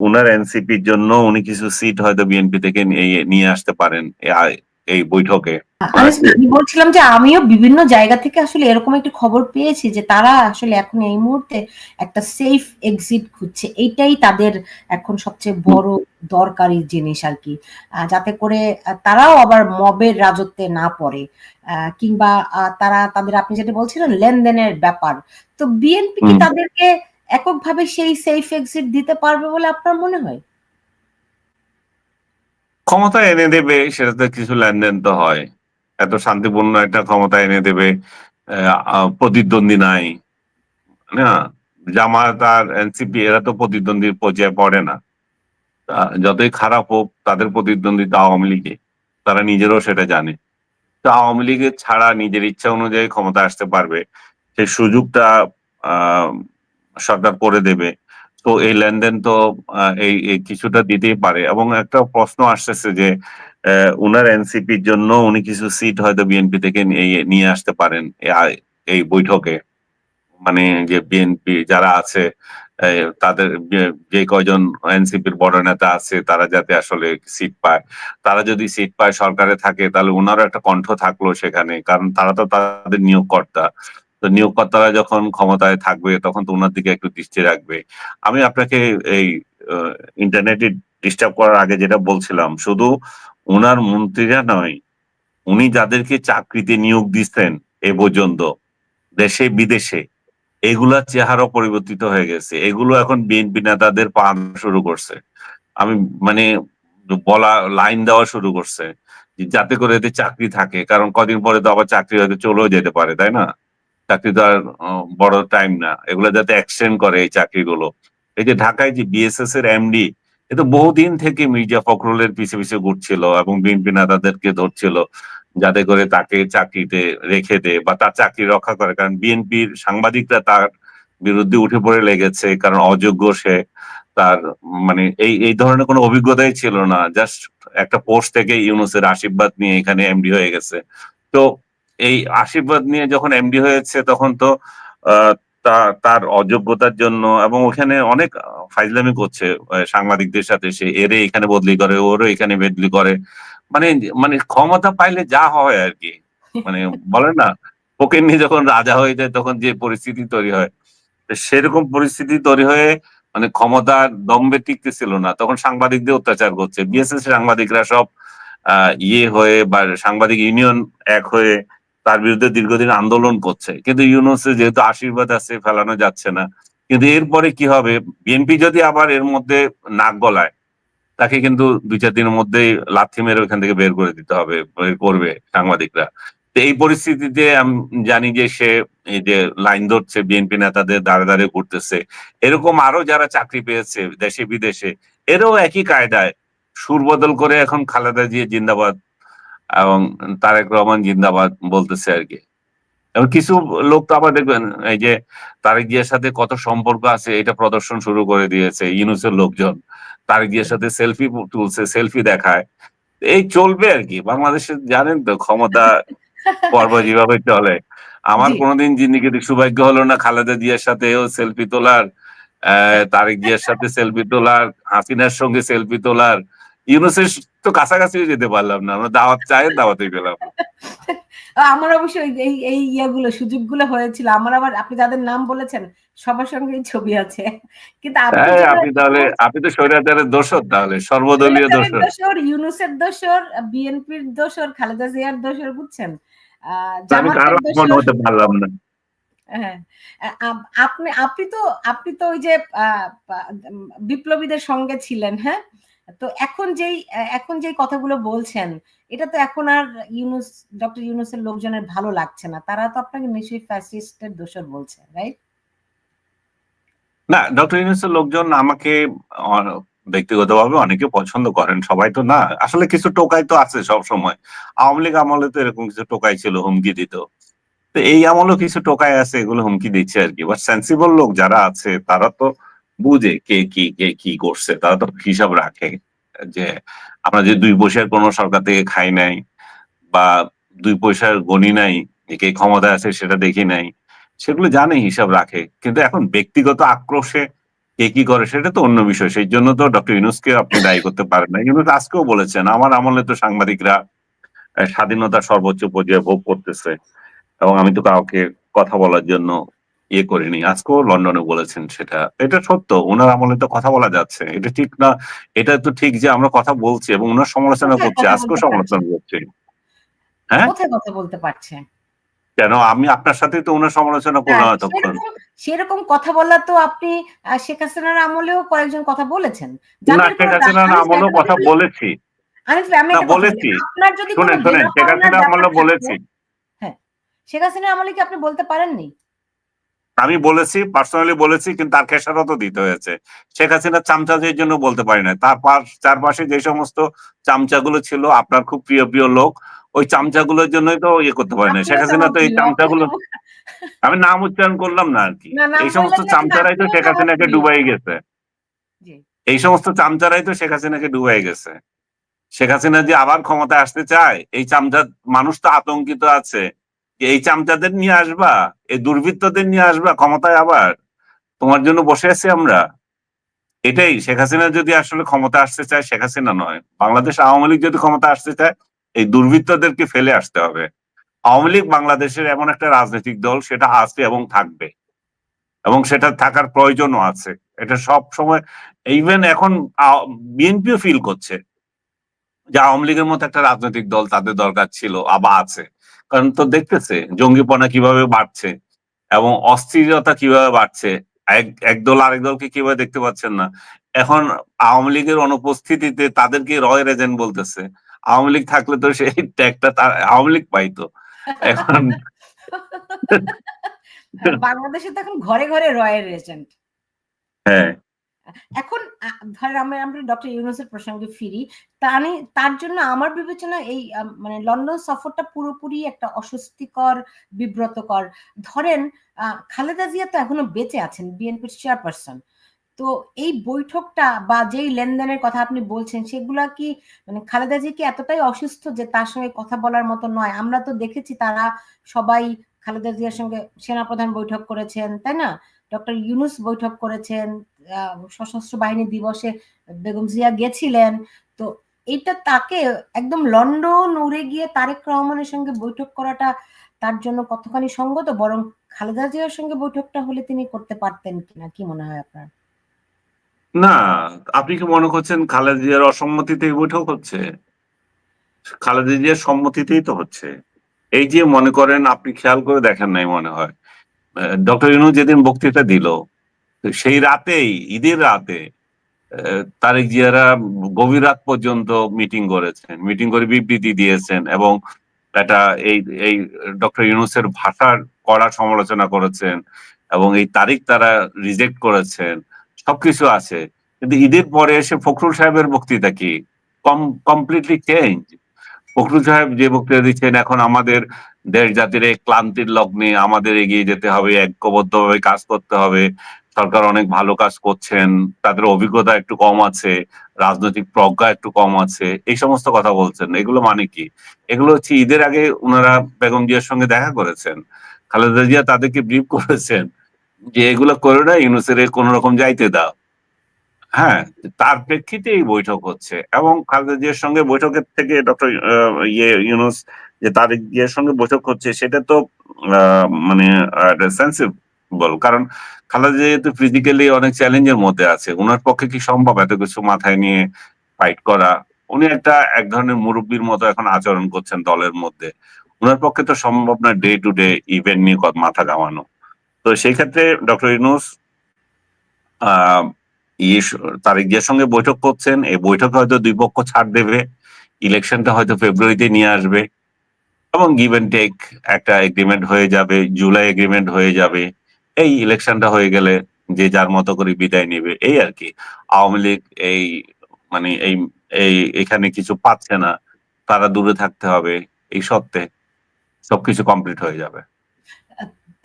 উনার এনসিপির জন্য উনি কিছু সিট হয়তো বিএনপি থেকে নিয়ে- আসতে পারেন এই বৈঠকে। আমি বলছিলাম যে আমিও বিভিন্ন জায়গা থেকে আসলে এরকম একটি খবর পেয়েছি যে তারা আসলে এখন এই মুহূর্তে একটা সেফ এক্সিট খুঁজছে। এইটাই তাদের এখন সবচেয়ে বড় দরকারি জিনিস আর কি। যাতে করে তারাও আবার মবের রাজত্বে না পড়ে। আহ, কিংবা তারা তাদের আপনি যেটা বলছিলেন লেনদেনের ব্যাপার। তো বিএনপি কি তাদেরকে এককভাবে সেই সেফ এক্সিট দিতে পারবে বলে আপনার মনে হয়? ক্ষমতা এনে দেবে সেটাতে কিছু লেনদেন তো হয়। এত শান্তিপূর্ণ একটা ক্ষমতা এনে দেবে প্রতিদ্বন্দ্বী নাই। না, জামায়াত আর এনসিপি এরা তো প্রতিদ্বন্দ্বীর পর্যায়ে পড়ে না। যতই খারাপ হোক, তাদের প্রতিদ্বন্দ্বিতা আওয়ামী লীগে তারা নিজেরও সেটা জানে। তো আওয়ামী লীগের ছাড়া নিজের ইচ্ছা অনুযায়ী ক্ষমতা আসতে পারবে। সেই সুযোগটা সরকার করে দেবে। তো এই লেনদেন তো এই কিছুটা দিতেই পারে। এবং একটা প্রশ্ন আসতেছে যে উনার এনসিপির জন্য উনি কিছু সিট হয়তো বিএনপি থেকে নিয়ে- আসতে পারেন এই বৈঠকে। মানে যে বিএনপি যারা আছে তাদের যে কয়জন এনসিপির বড় নেতা আছে, তারা যাতে আসলে সিট পায়। তারা যদি সিট পায় সরকারে থাকে, তাহলে ওনারও একটা কণ্ঠ থাকল সেখানে। কারণ তারা তো তাদের নিয়োগকর্তা। তো নিয়োগকর্তারা যখন ক্ষমতায় থাকবে, তখন তো ওনার দিকে একটু দৃষ্টি রাখবে। আমি আপনাকে এই ইন্টারনেটে ডিস্টার্ব করার আগে যেটা বলছিলাম, শুধু ওনার মন্ত্রীরা নয়, উনি যাদেরকে চাকরিতে নিয়োগ দিচ্ছেন এ পর্যন্ত, দেশে, বিদেশে, এগুলার চেহারা পরিবর্তিত হয়ে গেছে। এগুলো এখন বিএনপি নেতাদের পান শুরু করছে। আমি মানে বলা লাইন দেওয়া শুরু করছে যাতে করে এতে চাকরি থাকে, কারণ কদিন পরে তো আবার চাকরি হয়তো চলেও যেতে পারে, তাই না? চাকরি আর বড় টাইম না। এগুলো যাতে এক্সটেন্ড করে এই চাকরিগুলো। এই যে ঢাকায় যে বিএসএস এর এমডি এ তো বহুদিন থেকে মির্জা ফখরুলের পিছে পিছে ঘুরছিল এবং বিএনপি নেতাদেরকে ধরছিল যাতে করে তাকে চাকরিতে রেখে দে বা তার চাকরি রক্ষা করে। কারণ বিএনপির সাংবাদিকরা তার বিরুদ্ধে উঠে পড়ে লেগেছে, কারণ অযোগ্য সে তার মানে এই এই ধরনের কোনো অভিজ্ঞতাই ছিল না। জাস্ট একটা পোস্ট থেকে ইউনুসের আশীর্বাদ নিয়ে এখানে এমডি হয়ে গেছে। তো এই আশীর্বাদ নিয়ে যখন এমডি হয়েছে, তখন তো তার অযোগ্যতার জন্য এবং ওখানে অনেক ফাইজলামি করছে সাংবাদিকদের সাথে। সে এরে এখানে বদলি করে, ওরও এখানে বদলি করে। মানে মানে ক্ষমতা পাইলে যা হয় আর কি। মানে বলে না ওকে নিয়ে যখন রাজা হয়ে যায়, তখন যে পরিস্থিতি তৈরি হয় সেরকম পরিস্থিতি তৈরি হয়ে মানে ক্ষমতার দম্বে টিকতে ছিল না। তখন সাংবাদিকদের অত্যাচার করছে। বিএসএস সাংবাদিকরা সব ইয়ে হয়ে বা সাংবাদিক ইউনিয়ন এক হয়ে তার বিরুদ্ধে দীর্ঘদিন আন্দোলন করছে। কিন্তু ইউনুসে যেহেতু আশীর্বাদ আছে, ফেলানো যাচ্ছে না। কিন্তু এরপরে কি হবে? বিএনপি যদি আবার এর মধ্যে নাক গলায়, তাকে কিন্তু দুই চার দিনের মধ্যেই লাথি মেরে ওখান থেকে বের করে দিতে হবে, বের করবে সাংবাদিকরা। তো এই পরিস্থিতিতে আমি জানি যে সে এই যে লাইন ধরছে, বিএনপি নেতাদের দাঁড়ে দাঁড়ে ঘুরতেছে। এরকম আরও যারা চাকরি পেয়েছে দেশে বিদেশে এরও একই কায়দায় সুর বদল করে এখন খালেদা জিয়া জিন্দাবাদ এবং তারেক রহমান জিন্দাবাদ বলতেছে আর কি। এবং কিছু লোক তো আবার দেখবেন এই যে তারেক জিয়ার সাথে কত সম্পর্ক আছে এটা প্রদর্শন শুরু করে দিয়েছে ইউনুসের লোকজন। তারেক জিয়ার সাথে সেলফি তুলছে সেলফি দেখায়। এই চলবে আর কি। বাংলাদেশে জানেন তো ক্ষমতা পর্ব যেভাবে চলে। আমার। কোনোদিন জিন্দিগিতে সৌভাগ্য হলো না খালেদা জিয়ার সাথেও সেলফি তোলার আহ, তারেক জিয়ার সাথে সেলফি তোলার হাসিনার সঙ্গে সেলফি তোলার ইউনুসের তো কাছাকাছিও যেতে পারলাম না। আমরা দাওয়াত চায়ের দাওয়াতে পেলাম। আমার অবশ্য এই- এই ইয়াগুলো সুযোগগুলো হয়েছিল। আমার আবার আপনি যাদের নাম বলেছেন সবার সঙ্গেই ছবি আছে। কিন্তু আপনি হ্যাঁ তাহলে আপনি তো স্বৈরাচারের দোষর তাহলে। সর্বদলীয় দোষর। দোসর ইউনুসের দোসর বিএনপির দোসর খালেদা জিয়ার দোসর বুঝছেন? আহ, আমি কারও মনে হতে পারলাম না। হ্যাঁ। আপনি আপনি তো আপনি তো ওই যে আহ, বিপ্লবীদের সঙ্গে ছিলেন হ্যাঁ? তো এখন যেই এখন যেই কথাগুলো বলছেন, এটা তো এখন আর ইউনুস, ডক্টর ইউনুসের লোকজনের ভালো লাগছে না। তারা তো আপনাকে নিশ্চয়ই ফ্যাসিস্টের দোষর বলছে রাইট না, ডক্টর ইউনুসের লোকজন আমাকে ব্যক্তিগতভাবে অনেকে পছন্দ করেন, সবাই তো না। আসলে কিছু টোকাই তো আছে সব সময় আওয়ামী লীগ আমলে তো এরকম কিছু টোকাই ছিল, হুমকি দিত। তো এই আমলেও কিছু টোকাই আছে, এগুলো হুমকি দিচ্ছে আর কি। বা সেন্সিবল লোক যারা আছে, তারা তো বুঝে কে কি কে কি করছে, তারা তো হিসাব রাখে যে আমরা যে দুই পয়সার কোনো সরকার থেকে খাই নাই বা দুই পয়সার গণি নাই, যে কে ক্ষমতা আছে সেটা দেখি নাই, সেগুলো জানে, হিসাব রাখে। কিন্তু এখন ব্যক্তিগত আক্রোশে কে কি করে সেটা তো অন্য বিষয়। সেই জন্য তো ডক্টর ইউনুসকে আপনি দায়ী করতে পারেন না। ইউনুস আজকেও বলেছেন, আমার আমলে তো সাংবাদিকরা স্বাধীনতার সর্বোচ্চ পর্যায়ে ভোগ করতেছে এবং আমি তো কাউকে কথা বলার জন্য ইয়ে করিনি। আজকেও লন্ডনে বলেছেন সেটা। এটা সত্য ওনার আমলে তো কথা বলা যাচ্ছে। এটা ঠিক না এটা তো ঠিক যে আমরা কথা বলছি এবং ওনার সমালোচনা করছি আজকেও সমালোচনা করছি। হ্যাঁ? কোথায় কথা বলতে পারছে কেন? আমি আপনার সাথে তো ওনার সমালোচনা করলাম হ্যাঁ, এতক্ষণ। সেরকম কথা বলা তো আপনি শেখ হাসিনার আমলেও কয়েকজন কথা বলেছেন। না শেখ হাসিনার আমলেও কথা বলেছি। আমি বলেছি। আপনার যদি শুনেন শুনেন শেখ হাসিনার আমলে বলেছি। থাকে, শেখ হাসিনার আমলে কি আপনি বলতে পারেননি? আমি বলেছি পার্সোনালি বলেছি কিন্তু তার খেসারতও দিতে হয়েছে। শেখ হাসিনার চামচাদের জন্য বলতে পারি না তার চারপাশে যে সমস্ত চামচাগুলো ছিল আপনার খুব প্রিয় প্রিয় লোক ওই চামচাগুলোর জন্যই তো ইয়ে করতে পারি না শেখ হাসিনা তো এই। চামচাগুলো আমি নাম উচ্চারণ করলাম না আর কি। এই সমস্ত চামচারাই তো শেখ হাসিনাকে। ডুবাই গেছে। এই সমস্ত চামচারাই তো শেখ হাসিনাকে ডুবাই গেছে। শেখ হাসিনা যে আবার ক্ষমতায় আসতে চায় এই চামচা মানুষ তো আতঙ্কিত আছে। এই চামচাদের নিয়ে আসবা, এই দুর্বৃত্তদের নিয়ে আসবা ক্ষমতায় আবার। তোমার জন্য বসে আছি আমরা। এটাই, শেখ হাসিনা যদি আসলে ক্ষমতা আসতে চায়, শেখ হাসিনা নয়। বাংলাদেশ আওয়ামী লীগ যদি ক্ষমতা আসতে চায়, এই দুর্বৃত্তদেরকে ফেলে আসতে হবে। আওয়ামী লীগ বাংলাদেশের এমন একটা রাজনৈতিক দল, সেটা আছে এবং থাকবে। এবং সেটা থাকার প্রয়োজনও আছে। এটা সব সময় ইভেন এখন বিএনপিও ফিল করছে যে আওয়ামী লীগের মতো একটা রাজনৈতিক দল তাদের দরকার ছিল, আবার আছে। কারণ তো দেখতেছে জঙ্গিপনা কীভাবে বাড়ছে এবং অস্থিরতা কীভাবে বাড়ছে এক এক দল আরেক দলকে কীভাবে দেখতে পাচ্ছেন না। এখন আওয়ামী লীগের অনুপস্থিতিতে তাদেরকে রয়ের এজেন্ট বলতেছে। আওয়ামী লীগ থাকলে তো সেই ট্যাগটা তার আওয়ামী লীগ পাইতো। এখন বাংলাদেশে তো এখন ঘরে ঘরে রয়ের এজেন্ট হ্যাঁ। এখন ধরেন আমরা ডক্টর ইউনুসের প্রসঙ্গে ফিরি। তা আমি তার জন্য আমার বিবেচনা এই মানে লন্ডন সফরটা পুরোপুরি একটা অস্বস্তিকর, বিব্রতকর। ধরেন খালেদা জিয়া তো এখনও বেঁচে আছেন, বিএনপির চেয়ারপারসন। তো এই বৈঠকটা বা যেই লেনদেনের কথা আপনি বলছেন, সেগুলা কি মানে খালেদা জি কি এতটাই অসুস্থ যে তার সঙ্গে কথা বলার মতো নয়? আমরা তো দেখেছি তারা সবাই খালেদা জিয়ার সঙ্গে সেনাপ্রধান বৈঠক করেছেন, তাই না? ডক্টর ইউনুস বৈঠক করেছেন সশস্ত্র বাহিনী দিবসে বেগম জিয়া গেছিলেন। তো এইটা তাকে একদম লন্ডন উড়ে গিয়ে তারেক রহমানের সঙ্গে বৈঠক করাটা তার জন্য কতখানি সঙ্গত? বরং খালেদা জিয়ার সঙ্গে বৈঠকটা হলে তিনি করতে পারতেন কিনা, কি মনে হয় আপনার? না, আপনি কি মনে করছেন খালেদা জিয়ার অসম্মতিতে বৈঠক হচ্ছে? খালেদা জিয়ার সম্মতিতেই তো হচ্ছে। এই যে মনে করেন, আপনি খেয়াল করে দেখেন নাই মনে হয়। ডক্টর ইনু যেদিন বক্তৃতা দিল, সেই রাতেই, ঈদের রাতে তারেক জিয়ারা গভীর রাত পর্যন্ত মিটিং করেছেন, মিটিং করে বিবৃতি দিয়েছেন এবং এটা এই এই ডক্টর ইউনুসের ভাষার কড়া সমালোচনা করেছেন এবং এই তারিখ তারা রিজেক্ট করেছেন, সবকিছু আছে। কিন্তু ঈদের পরে এসে ফখরুল সাহেবের বক্তৃতা কি? কম কমপ্লিটলি চেঞ্জ ফখরুল সাহেব যে বক্তৃতা দিচ্ছেন, এখন আমাদের দেশ জাতির এই ক্লান্তির লগ্নে আমাদের এগিয়ে যেতে হবে, ঐক্যবদ্ধভাবে কাজ করতে হবে। সরকার অনেক ভালো কাজ করছেন, তাদের অভিজ্ঞতা একটু কম আছে, রাজনৈতিক প্রজ্ঞা একটু কম আছে, এই সমস্ত কথা বলছেন। এগুলো মানে কি? এগুলো হচ্ছে ঈদের আগে ওনারা বেগম জিয়ার সঙ্গে দেখা করেছেন। খালেদা জিয়া তাদেরকে ব্রিফ করেছেন যে, এগুলো করে না, ইউনুসের কোন রকম যাইতে দাও। হ্যাঁ তার প্রেক্ষিতে এই বৈঠক হচ্ছে এবং খালেদা জিয়ার সঙ্গে বৈঠকের থেকে ডক্টর ইয়ে ইউনুস যে তার ইয়ের সঙ্গে বৈঠক হচ্ছে সেটা তো মানে সেন্সিবল কারণ খালেদা জিয়া যেহেতু ফিজিক্যালি অনেক চ্যালেঞ্জের মধ্যে আছে ওনার পক্ষে কি সম্ভব এত কিছু মাথায় নিয়ে ফাইট করা? উনি একটা এক ধরনের মুরব্বীর মতো এখন আচরণ করছেন দলের মধ্যে। ওনার পক্ষে তো সম্ভব না ডে টু ডে ইভেন্ট নিয়ে মাথা কামানো তো সেই ক্ষেত্রে ডক্টর ইউনুস তারেক জিয়ার সঙ্গে বৈঠক করছেন। এই বৈঠকে হয়তো দুই পক্ষ ছাড় দেবে। ইলেকশনটা হয়তো ফেব্রুয়ারিতে নিয়ে আসবে। এবং গিভ এন্ড টেক একটা এগ্রিমেন্ট হয়ে যাবে, জুলাই এগ্রিমেন্ট হয়ে যাবে। এই ইলেকশনটা হয়ে গেলে যে যার মতো করে বিদায় নেবে, এই আর কি। আওয়ামী লীগ এই মানে এই এই এখানে কিছু পাচ্ছে না। তারা দূরে থাকতে হবে এই সত্ত্বে সবকিছু কমপ্লিট হয়ে যাবে।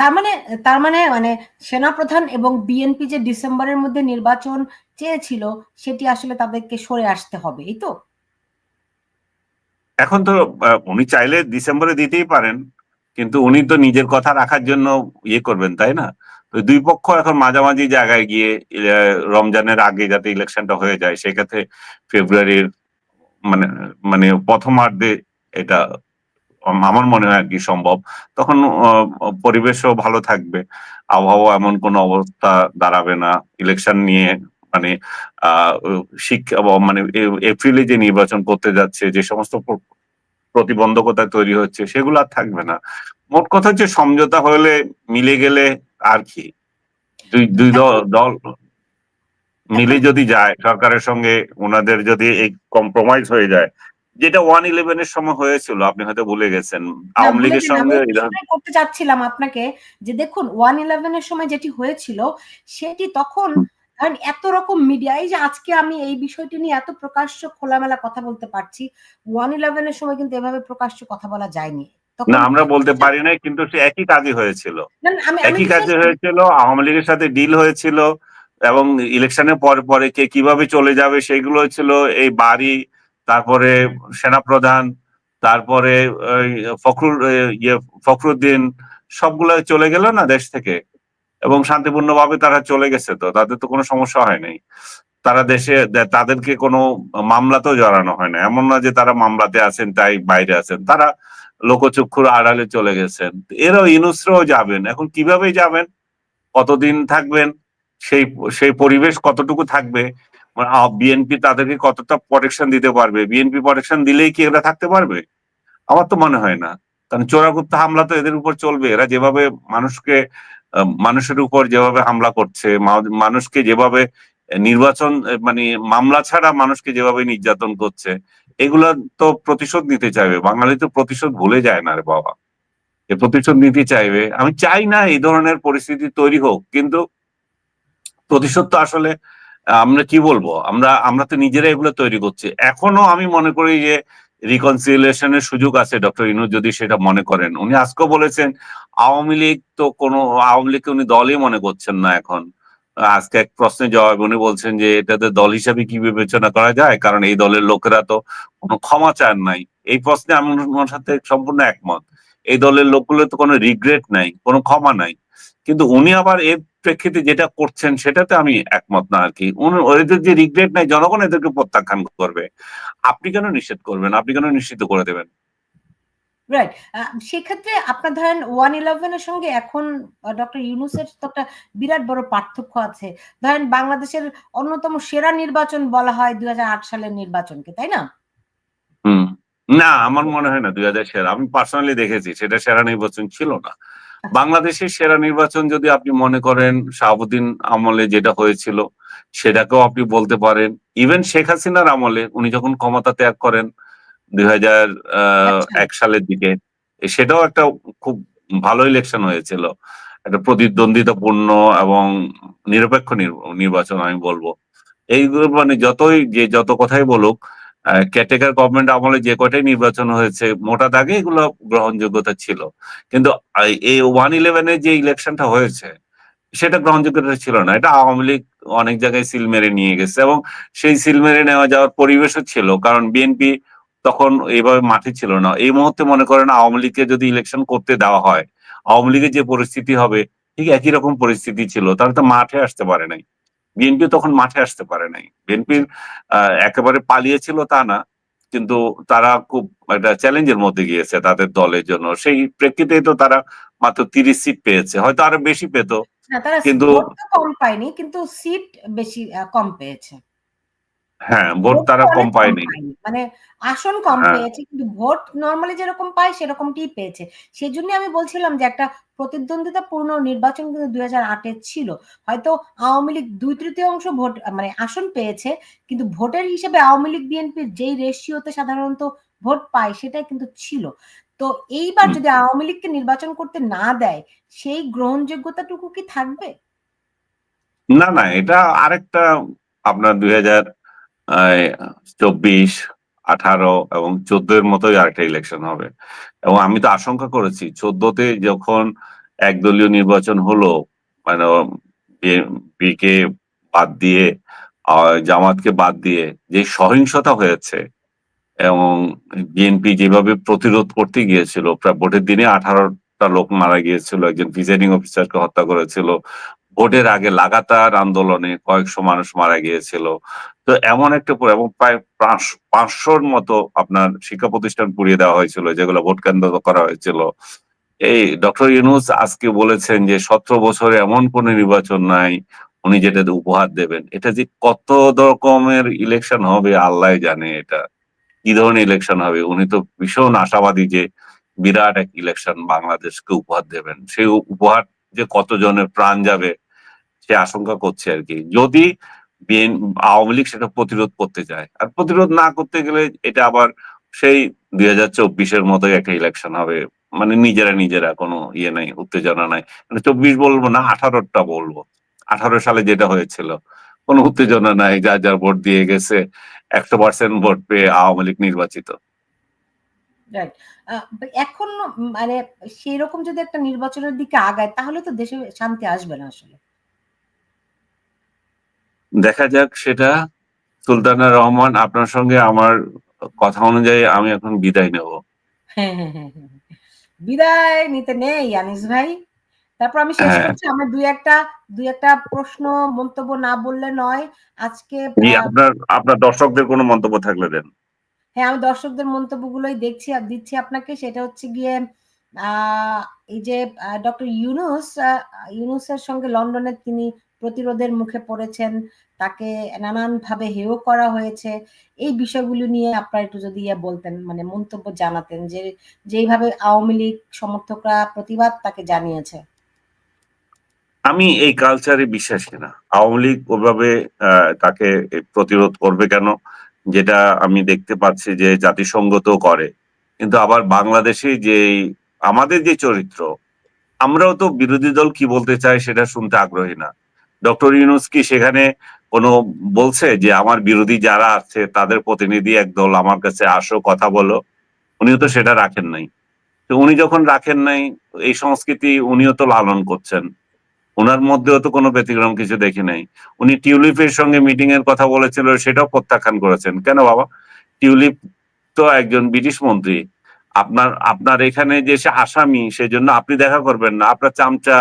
তার মানে তার মানে মানে সেনাপ্রধান এবং বিএনপি যে ডিসেম্বরের মধ্যে নির্বাচন চেয়েছিল, সেটি আসলে তাদেরকে সরে আসতে হবে, এই তো? এখন তো উনি চাইলে ডিসেম্বরে দিতেই পারেন, কিন্তু উনি তো নিজের কথা রাখার জন্য ইয়ে করবেন, তাই না? তো দুই পক্ষ এখন মাঝামাঝি জায়গায় গিয়ে রমজানের আগে যাতে ইলেকশনটা হয়ে যায়, সেক্ষেত্রে ফেব্রুয়ারির মানে মানে প্রথমার্ধে এটা আমার মনে হয় আর কি সম্ভব। তখন পরিবেশও ভালো থাকবে। আবহাওয়া এমন কোনো অবস্থা দাঁড়াবে না। ইলেকশন নিয়ে মানে আহ শিক্ষা মানে এপ্রিলে যে নির্বাচন করতে যাচ্ছে যে সমস্ত প্রতিবন্ধকতা তৈরি হচ্ছে সেগুলো আর থাকবে না। মোট কথা হচ্ছে সমঝোতা হলে মিলে গেলে আর কি। দুই দুই দল মিলে যদি যায় সরকারের সঙ্গে ওনাদের যদি এই কম্প্রোমাইজ হয়ে যায় যেটা ওয়ান ইলেভেনের সময় হয়েছিল আপনি হয়তো ভুলে গেছেন। না, আওয়ামী লীগের সঙ্গে করতে চাচ্ছিলাম আপনাকে যে দেখুন ওয়ান ইলেভেনের সময় যেটি হয়েছিল সেটি তখন কারণ এত রকম মিডিয়া এই যে আজকে আমি এই বিষয়টি নিয়ে এত প্রকাশ্য খোলামেলা কথা বলতে পারছি ওয়ান ইলেভেনের সময় কিন্তু এভাবে প্রকাশ্য কথা বলা যায়নি। না আমরা বলতে পারি নাই কিন্তু সে একই কাজই হয়েছিল। না, না, একই কাজে হয়েছিল আওয়ামী লীগের সাথে ডিল হয়েছিল এবং ইলেকশনের পর পরে কে কীভাবে চলে যাবে সেগুলো ছিল এই বাড়ি তারপরে সেনাপ্রধান, তারপরে ফখরুল ইয়ে ফখরুদ্দিন সবগুলো চলে গেল না দেশ থেকে? এবং শান্তিপূর্ণভাবে তারা চলে গেছে তো, তাদের তো কোনো সমস্যা হয় নাই। তারা দেশে তাদেরকে কোনো মামলাতেও জড়ানো হয় না। এমন না যে তারা মামলাতে আছেন, তাই বাইরে আছেন। তারা লোকচক্ষুর আড়ালে চলে গেছেন। এরাও ইনুসরাও যাবেন। এখন কীভাবে যাবেন? কতদিন থাকবেন? সেই সেই পরিবেশ কতটুকু থাকবে? বিএনপি তাদেরকে কতটা প্রোটেকশন দিতে পারবে? বিএনপি প্রোটেকশন দিলেই কি এরা থাকতে পারবে? আমার তো মনে হয় না। কারণ চোরাগুপ্ত হামলা তো এদের উপর চলবে। এরা যেভাবে মানুষকে মানুষের উপর যেভাবে হামলা করছে মানুষকে যেভাবে নির্বাচন মানে মামলা ছাড়া মানুষকে যেভাবে নির্যাতন করছে, এগুলা তো প্রতিশোধ নিতে চাইবে। বাঙালি তো প্রতিশোধ ভুলে যায় না রে বাবা। এ প্রতিশোধ নিতে চাইবে। আমি চাই না এই ধরনের পরিস্থিতি তৈরি হোক, কিন্তু প্রতিশোধ তো আসলে আমরা কি বলব? আমরা আমরা তো নিজেরা এগুলো তৈরি করছি। এখনও আমি মনে করি যে রিকনসিলিয়েশনের সুযোগ আছে ডক্টর ইনু যদি সেটা মনে করেন। উনি আজকেও বলেছেন, আওয়ামী লীগ তো কোনো, আওয়ামী লীগকে উনি দলই মনে করছেন না এখন। আজকে এক প্রশ্নের জবাব উনি বলছেন যে এটাতে দল হিসাবে কি বিবেচনা করা যায়? কারণ এই দলের লোকেরা তো কোনো ক্ষমা চান নাই। এই প্রশ্নে আমি ওনার সাথে সম্পূর্ণ একমত। এই দলের লোকগুলো তো কোনো রিগ্রেট নাই, কোনো ক্ষমা নাই। কিন্তু উনি আবার এর প্রেক্ষিতে যেটা করছেন সেটাতে আমি একমত না আর কি ওদের যে রিগ্রেট নাই জনগণ এদেরকে প্রত্যাখ্যান করবে। আপনি কেন নিষেধ করবেন? আপনি কেন নিশ্চিত করে দেবেন? রাইট সেক্ষেত্রে আপনার ধরেন ওয়ান ইলেভেনের সঙ্গে এখন ডক্টর ইউনুসের তো একটা বিরাট বড় পার্থক্য আছে। ধরেন বাংলাদেশের অন্যতম সেরা নির্বাচন বলা হয় দুই হাজার আট সালের নির্বাচনকে তাই না? হুম। না আমার মনে হয় না দুই হাজার সেরা। আমি পার্সোনালি দেখেছি সেটা সেরা নির্বাচন ছিল না। বাংলাদেশের সেরা নির্বাচন যদি আপনি মনে করেন শাহাবুদ্দিন আমলে যেটা হয়েছিল সেটাকেও আপনি বলতে পারেন। ইভেন শেখ হাসিনার আমলে উনি যখন ক্ষমতা ত্যাগ করেন দুই হাজার আচ্ছা। এক সালের দিকে সেটাও একটা খুব ভালো ইলেকশন হয়েছিল। একটা প্রতিদ্বন্দ্বিতাপূর্ণ এবং নিরপেক্ষ নির- নির্বাচন আমি বলব। এইগুলো মানে যতই যে যত কথাই বলুক ক্যাটেকার গভর্নমেন্ট আমলে যে কটাই নির্বাচন হয়েছে, মোটা দাগে এগুলো গ্রহণযোগ্যতা ছিল। কিন্তু এই ওয়ান ইলেভেনের যে ইলেকশনটা হয়েছে, সেটা গ্রহণযোগ্যতা ছিল না। এটা আওয়ামী লীগ অনেক জায়গায় সিল মেরে নিয়ে গেছে এবং সেই সিল মেরে নেওয়া যাওয়ার পরিবেশও ছিল, কারণ বিএনপি তখন এইভাবে মাঠে ছিল না। এই মুহূর্তে মনে করেন আওয়ামী লীগকে যদি ইলেকশন করতে দেওয়া হয়, আওয়ামী লীগের যে পরিস্থিতি হবে, ঠিক একই রকম পরিস্থিতি ছিল তারা তো মাঠে আসতে পারে নাই। বিএনপি তখন মাঠে আসতে পারে নাই। বিএনপির একেবারে পালিয়েছিল তা না কিন্তু তারা খুব একটা চ্যালেঞ্জের মধ্যে গিয়েছে তাদের দলের জন্য। সেই প্রেক্ষিতে তো তারা মাত্র তিরিশ সিট পেয়েছে। হয়তো আরও বেশি পেত কিন্তু- কম পায়নি কিন্তু সিট বেশি কম পেয়েছে। হ্যাঁ ভোট ভোট তারা কম পায়নি। মানে আসন কম হ্যাঁ। পেয়েছে কিন্তু ভোট নর্মালি যেরকম পায় সেরকমটি পেয়েছে। সেই জন্য আমি বলছিলাম যে একটা প্রতিদ্বন্দ্বিতাপূর্ণ নির্বাচন কিন্তু দুই হাজার আটে ছিল। হয়তো আওয়ামী লীগ দুই তৃতীয়াংশ ভোট মানে আসন পেয়েছে কিন্তু ভোটের হিসেবে আওয়ামী লীগ বিএনপির যেই রেশিওতে সাধারণত ভোট পায় সেটাই কিন্তু ছিল। তো এইবার যদি আওয়ামী লীগকে নির্বাচন করতে না দেয় সেই গ্রহণযোগ্যতাটুকু কি থাকবে? না না এটা আরেকটা আপনার দুই হাজার চব্বিশ, আঠারো এবং চোদ্দ এর মতোই আরেকটা ইলেকশন হবে। এবং আমি তো আশঙ্কা করেছি, চোদ্দতে যখন একদলীয় নির্বাচন হলো মানে বিকে বাদ দিয়ে জামাতকে বাদ দিয়ে যে সহিংসতা হয়েছে এবং বিএনপি যেভাবে প্রতিরোধ করতে গিয়েছিল, প্রায় ভোটের দিনে আঠারোটা লোক মারা গিয়েছিল, একজন প্রিজাইডিং অফিসারকে হত্যা করেছিল ভোটের আগে লাগাতার আন্দোলনে কয়েকশো মানুষ মারা গিয়েছিল। তো এমন একটা এবং প্রায় পাঁচ- পাঁচশোর মতো আপনার শিক্ষা প্রতিষ্ঠান পুড়িয়ে দেওয়া হয়েছিল, যেগুলো ভোট কেন্দ্র করা হয়েছিল। এই ডক্টর ইউনুস আজকে বলেছেন যে সতেরো বছরে এমন কোন নির্বাচন নাই, উনি যেটা উপহার দেবেন। এটা যে কত রকমের ইলেকশন হবে, আল্লাহ জানে এটা। কি ধরনের ইলেকশন হবে? উনি তো ভীষণ আশাবাদী যে বিরাট এক ইলেকশন বাংলাদেশকে উপহার দেবেন। সেই উপহার যে কতজনের প্রাণ যাবে সে আশঙ্কা করছে আর কি। যদি আওয়ামী লীগ সেটা প্রতিরোধ করতে চায়। আর প্রতিরোধ না করতে গেলে এটা আবার সেই দুই হাজার চব্বিশের মতো একটা ইলেকশন হবে। মানে নিজেরা নিজেরা কোনো ইয়ে নাই, উত্তেজনা নাই। মানে চব্বিশ বলব না, আঠারোটা বলব। আঠারো সালে যেটা হয়েছিল, কোনো উত্তেজনা নাই যা যার ভোট দিয়ে গেছে, একশো পার্সেন্ট ভোট পেয়ে আওয়ামী লীগ নির্বাচিত। এখন মানে সেই রকম যদি একটা নির্বাচনের দিকে আগায়, তাহলে তো দেশে শান্তি আসবে না আসলে। দেখা যাক সেটা। সুলতানা রহমান আপনার সঙ্গে আমার কথা অনুযায়ী আমি এখন বিদায় নেব। হ্যাঁ হ্যাঁ হ্যাঁ। বিদায় নিতে নেই আনিস ভাই। তারপর আমি শেষ। করছি আমার দুই একটা দুই একটা প্রশ্ন মন্তব্য না বললে নয়। আজকে আপনার আপনার দর্শকদের কোনো মন্তব্য থাকলে দেন। হ্যাঁ আমি দর্শকদের মন্তব্যগুলোই দেখছি আর দিচ্ছি আপনাকে। সেটা হচ্ছে গিয়ে আহ, এই যে ডক্টর ইউনুস ইউনুসের সঙ্গে লন্ডনে তিনি প্রতিরোধের মুখে পড়েছেন, তাকে নানান ভাবে হেয় করা হয়েছে। এই বিষয়গুলো নিয়ে আপনারা একটু যদি ইয়ে বলতেন মানে মন্তব্য জানাতেন যে, যেইভাবে আওয়ামী লীগ সমর্থকরা প্রতিবাদ তাকে জানিয়েছে। আমি এই কালচারে বিশ্বাসী না। আওয়ামী লীগ ওভাবে তাকে প্রতিরোধ করবে কেন? যেটা আমি দেখতে পাচ্ছি যে জাতিসংঘ তো করে। কিন্তু আবার বাংলাদেশে যে আমাদের যে চরিত্র, আমরাও তো বিরোধী দল কি বলতে চায় সেটা শুনতে আগ্রহী না। ডক্টর ইউনুস কি সেখানে কোনো বলছে যে আমার বিরোধী যারা আছে, তাদের প্রতিনিধি একদল আমার কাছে আসো, কথা বলো? উনিও তো সেটা রাখেন নাই। তো উনি যখন রাখেন নাই, এই সংস্কৃতি উনিও তো লালন করছেন। ওনার মধ্যেও তো কোনো ব্যতিক্রম কিছু দেখি নাই। উনি টিউলিপের সঙ্গে মিটিং এর কথা বলেছিল, সেটাও প্রত্যাখ্যান করেছেন। কেন বাবা? টিউলিপ তো একজন ব্রিটিশ মন্ত্রী। আপনার আপনার এখানে যে সে আসামি, সেজন্য আপনি দেখা করবেন না। আপনার চামচা,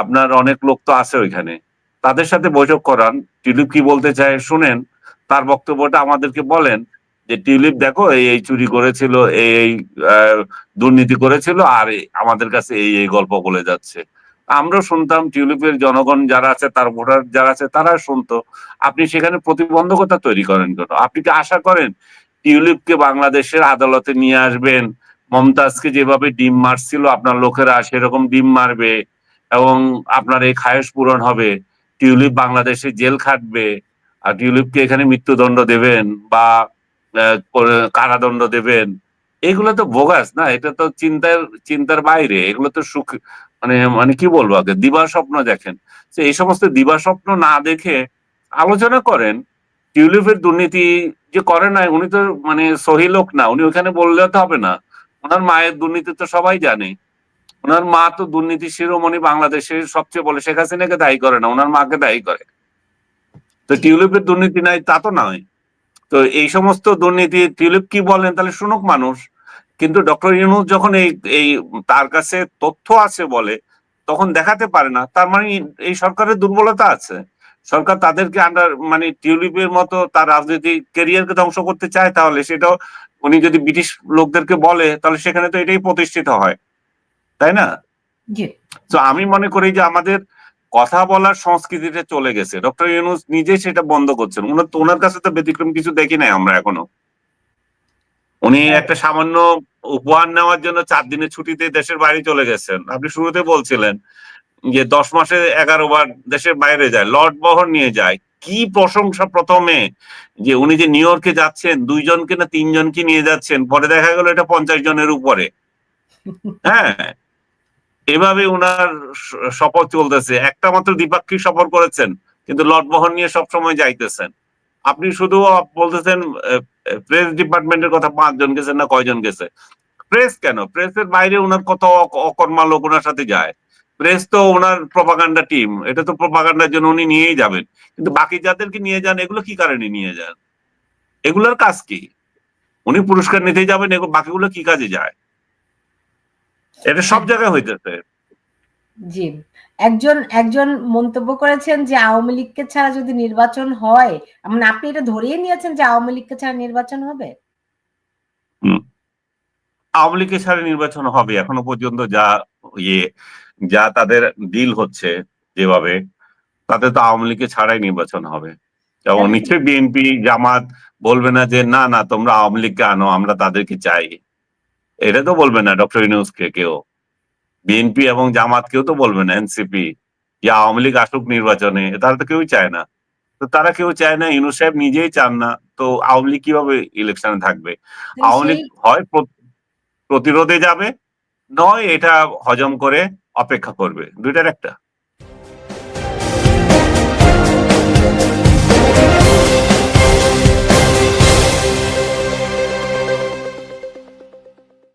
আপনার অনেক লোক তো আছে ওইখানে। তাদের সাথে বৈঠক করান। টিউলিপ কি বলতে চায় শুনেন। তার বক্তব্যটা আমাদেরকে বলেন যে টিউলিপ দেখো, এই এই চুরি করেছিল, এই এই দুর্নীতি করেছিল, আর আমাদের কাছে এই এই গল্প বলে যাচ্ছে। আমরা শুনতাম টিউলিপের জনগণ যারা আছে, তার ভোটার যারা আছে, তারা শুনতো। আপনি সেখানে প্রতিবন্ধকতা তৈরি করেন কেন? আপনি কি আশা করেন টিউলিপকে বাংলাদেশের আদালতে নিয়ে আসবেন? মমতাজকে যেভাবে ডিম মারছিল, আপনার লোকেরা সেরকম ডিম মারবে এবং আপনার এই খায়স পূরণ হবে। টিউলিপ বাংলাদেশে জেল খাটবে, আর টিউলিপকে এখানে মৃত্যুদণ্ড দেবেন বা কারাদণ্ড দেবেন, এগুলো তো বোগাস না, এটা তো চিন্তার চিন্তার বাইরে, এগুলো তো সুখ মানে মানে কি বলব আগে দিবা স্বপ্ন দেখেন। তো এই সমস্ত দিবা স্বপ্ন না দেখে আলোচনা করেন, টিউলিপের দুর্নীতি যে করে না উনি তো মানে সহি লোক না, উনি ওখানে বললে তো হবে না, ওনার মায়ের দুর্নীতি তো সবাই জানে। ওনার মা তো দুর্নীতি শিরোমণি বাংলাদেশের সবচেয়ে বলে, শেখ হাসিনাকে দায়ী করে না, ওনার মাকে দায়ী করে। তো টিউলিপের দুর্নীতি নাই, তা তো নয়। তো এই সমস্ত দুর্নীতি, টিউলিপ কি বলেন তাহলে শুনুক মানুষ। কিন্তু ডক্টর ইউনুস যখন এই এই তার কাছে তথ্য আছে বলে, তখন দেখাতে পারে না। তার মানে এই সরকারের দুর্বলতা আছে। সরকার তাদেরকে আন্ডার মানে টিউলিপের মতো তার রাজনৈতিক ক্যারিয়ারকে ধ্বংস করতে চায় তাহলে সেটাও, উনি যদি ব্রিটিশ লোকদেরকে বলে, তাহলে সেখানে তো এটাই প্রতিষ্ঠিত হয়। তাই না? তো আমি মনে করি যে আমাদের কথা বলার সংস্কৃতিটা চলে গেছে। ডক্টর ইউনুস নিজে সেটা বন্ধ করছেন। ওনার তো ওনার কাছে তো ব্যতিক্রম কিছু দেখি নাই আমরা এখনও। উনি একটা সামান্য উপহার নেওয়ার জন্য চার দিনের ছুটিতে দেশের বাইরে চলে গেছেন। আপনি শুরুতে বলছিলেন যে দশ মাসে এগারো বার দেশের বাইরে যায় লর্ড বহর নিয়ে যায়। কি প্রশংসা প্রথমে যে উনি যে নিউ ইয়র্কে যাচ্ছেন দুইজনকে না তিনজনকে নিয়ে যাচ্ছেন পরে দেখা গেল এটা পঞ্চাশ জনের উপরে। হ্যাঁ। এভাবে উনার শপথ চলতেছে। একটা মাত্র দ্বিপাক্ষিক সফর করেছেন, কিন্তু লট বহন নিয়ে সবসময় যাইতেছেন। আপনি শুধু বলতেছেন প্রেস ডিপার্টমেন্টের কথা পাঁচজন গেছেন না কয়জন গেছে? প্রেস কেন? প্রেসের বাইরে ওনার কত অক- অকর্মা লোক ওনার সাথে যায়। প্রেস তো ওনার প্রপাগান্ডা টিম, এটা তো প্রপাগান্ডার জন্য উনি নিয়েই যাবেন। কিন্তু বাকি যাদেরকে নিয়ে যান, এগুলো কি কারণে নিয়ে যান? এগুলোর কাজ কি? উনি পুরস্কার নিতে যাবেন বাকিগুলো কি কাজে যায়? এটা সব জায়গায় হইতেছে। জি। একজন একজন মন্তব্য করেছেন যে আওয়ামী লীগকে ছাড়া যদি নির্বাচন হয় মানে আপনি এটা ধরিয়ে নিয়েছেন যে আওয়ামী লীগকে ছাড়া নির্বাচন হবে? আওয়ামী লীগের সাথে নির্বাচন হবে এখনও পর্যন্ত যা ইয়ে যা তাদের ডিল হচ্ছে যেভাবে তাতে তো আওয়ামী লীগের ছাড়াই নির্বাচন হবে। এবং হ্যাঁ। নিশ্চয়ই বিএনপি জামাত বলবে না যে না না তোমরা আওয়ামী লীগকে আনো আমরা তাদেরকে চাই। এটা তো বলবে না ডক্টর ইউনুসকে কেউ। বিএনপি এবং জামাত কেউ তো বলবে না এনসিপি যে আওয়ামী লীগ আসুক নির্বাচনে তারা তো কেউই চায় না। তো তারা কেউ চায় না ইউনুস সাহেব নিজেই চান না তো আওয়ামী লীগ কীভাবে ইলেকশনে থাকবে? আওয়ামী লীগ হয় প্রতিরোধে যাবে নয় এটা হজম করে অপেক্ষা করবে। দুইটার একটা।